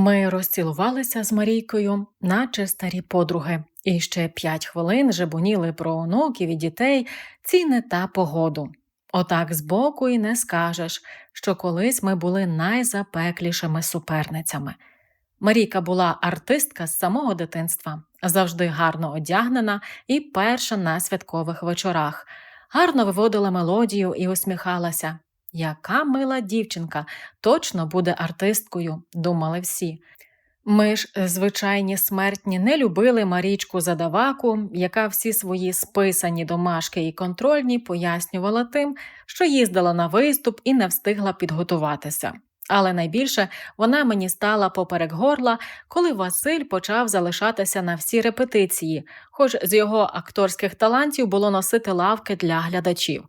Ми розцілувалися з Марійкою, наче старі подруги, і ще п'ять хвилин жебоніли про онуків і дітей, ціни та погоду. Отак збоку і не скажеш, що колись ми були найзапеклішими суперницями. Марійка була артистка з самого дитинства, завжди гарно одягнена і перша на святкових вечорах, гарно виводила мелодію і усміхалася. Яка мила дівчинка, точно буде артисткою, думали всі. Ми ж, звичайні смертні, не любили Марічку Задаваку, яка всі свої списані домашки і контрольні пояснювала тим, що їздила на виступ і не встигла підготуватися. Але найбільше вона мені стала поперек горла, коли Василь почав залишатися на всі репетиції, хоч з його акторських талантів було носити лавки для глядачів.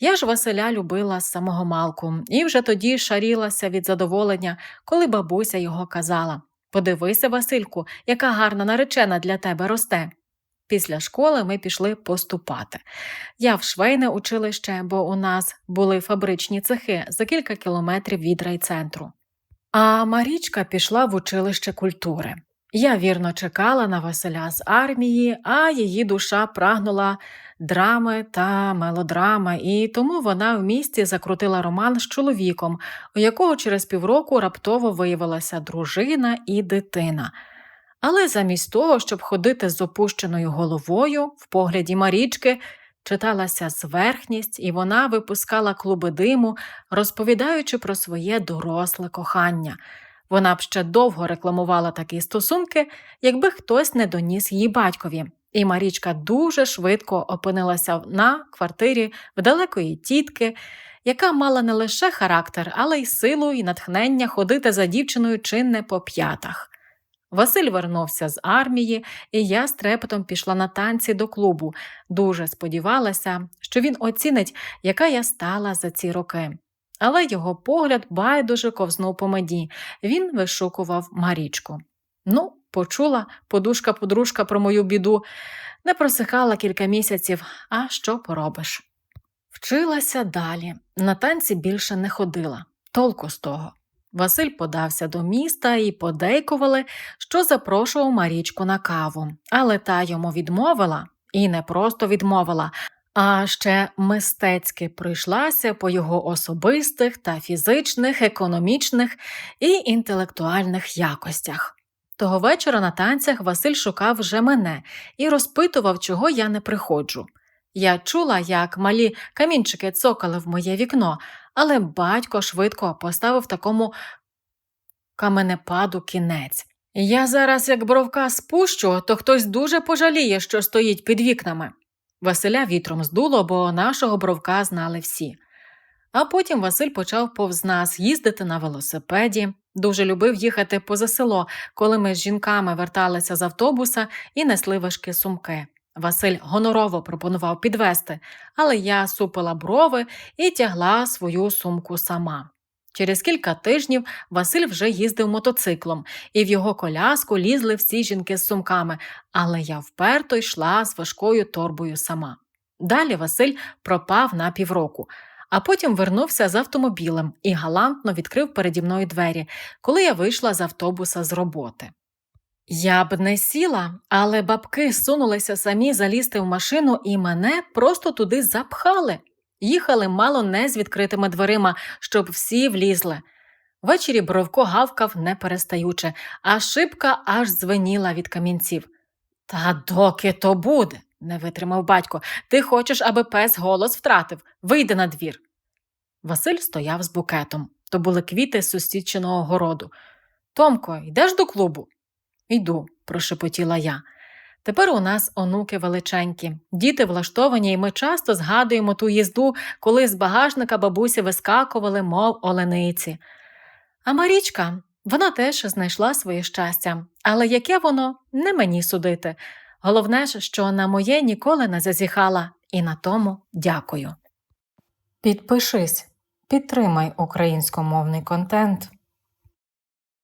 Я ж Василя любила з самого малку і вже тоді шарілася від задоволення, коли бабуся його казала Подивися, Васильку, яка гарна наречена для тебе росте. Після школи ми пішли поступати. Я в швейне училище, бо у нас були фабричні цехи за кілька кілометрів від райцентру. А Марічка пішла в училище культури. Я вірно чекала на Василя з армії, а її душа прагнула драми та мелодрами, і тому вона в місті закрутила роман з чоловіком, у якого через півроку раптово виявилася дружина і дитина. Але замість того, щоб ходити з опущеною головою в погляді Марічки, читалася зверхність, і вона випускала клуби диму, розповідаючи про своє доросле кохання. Вона б ще довго рекламувала такі стосунки, якби хтось не доніс її батькові. І Марічка дуже швидко опинилася на квартирі в далекої тітки, яка мала не лише характер, але й силу і натхнення ходити за дівчиною чи не по п'ятах. Василь вернувся з армії, і я з трепетом пішла на танці до клубу. Дуже сподівалася, що він оцінить, яка я стала за ці роки. Але його погляд байдуже ковзнув по меді. Він вишукував Марічку. Ну, почула подушка-подружка про мою біду, не просихала кілька місяців, а що поробиш? Вчилася далі, на танці більше не ходила, толку з того. Василь подався до міста і подейкували, що запрошував Марічку на каву, але та йому відмовила і не просто відмовила, а ще мистецьки пройшлася по його особистих та фізичних, економічних і інтелектуальних якостях. Того вечора на танцях Василь шукав вже мене і розпитував, чого я не приходжу. Я чула, як малі камінчики цокали в моє вікно, але батько швидко поставив такому каменепаду кінець. Я зараз, як бровка спущу, то хтось дуже пожаліє, що стоїть під вікнами. Василя вітром здуло, бо нашого бровка знали всі. А потім Василь почав повз нас їздити на велосипеді, дуже любив їхати поза село, коли ми з жінками верталися з автобуса і несли важкі сумки. Василь гонорово пропонував підвести, але я супила брови і тягла свою сумку сама. Через кілька тижнів Василь вже їздив мотоциклом, і в його коляску лізли всі жінки з сумками, але я вперто йшла з важкою торбою сама. Далі Василь пропав на півроку, а потім вернувся з автомобілем і галантно відкрив переді мною двері, коли я вийшла з автобуса з роботи. Я б не сіла, але бабки сунулися самі залізти в машину і мене просто туди запхали. Їхали мало не з відкритими дверима, щоб всі влізли. Ввечері Бровко гавкав не перестаючи, а шибка аж звеніла від камінців. Та доки то буде, не витримав батько. Ти хочеш, аби пес голос втратив. Вийди на двір. Василь стояв з букетом. То були квіти з сусідчиного городу. Томко, йдеш до клубу? Йду, прошепотіла я. Тепер у нас онуки величенькі, діти влаштовані, і ми часто згадуємо ту їзду, коли з багажника бабусі вискакували, мов олениці. А Марічка, вона теж знайшла своє щастя, але яке воно не мені судити. Головне ж, що на моє ніколи не зазіхала, і на тому дякую. Підпишись, підтримай українськомовний контент.